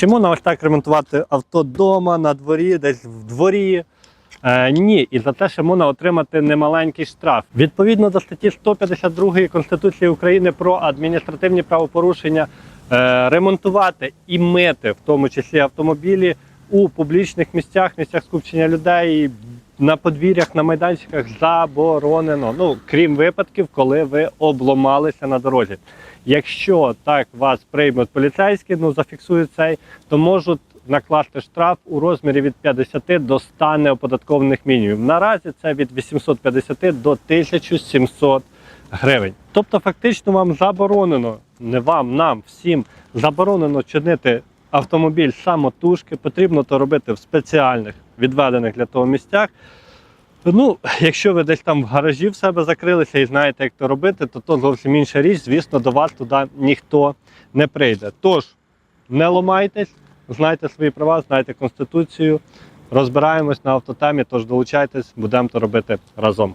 Чи нам так ремонтувати авто вдома, на дворі, десь в дворі? Е, ні, і за те, що можна отримати немаленький штраф. Відповідно до статті 152 Конституції України про адміністративні правопорушення, е, ремонтувати і мити, в тому числі автомобілі, у публічних місцях, місцях скупчення людей, на подвір'ях, на майданчиках заборонено. Ну, крім випадків, коли ви обломалися на дорозі. Якщо так вас приймуть поліцейські, ну зафіксують цей, то можуть накласти штраф у розмірі від 50 до 100 неоподаткованих мінімумів. Наразі це від 850 до 1700 гривень. Тобто, фактично, вам заборонено, не вам, нам, всім заборонено чинити автомобіль самотужки. Потрібно то робити в спеціальних відведених для того місцях. Ну, якщо ви десь там в гаражі в себе закрилися і знаєте, як то робити, то то зовсім інша річ. Звісно, до вас туди ніхто не прийде. Тож не ломайтесь, знайте свої права, знайте конституцію. Розбираємось на автотемі, тож долучайтесь, будемо то робити разом.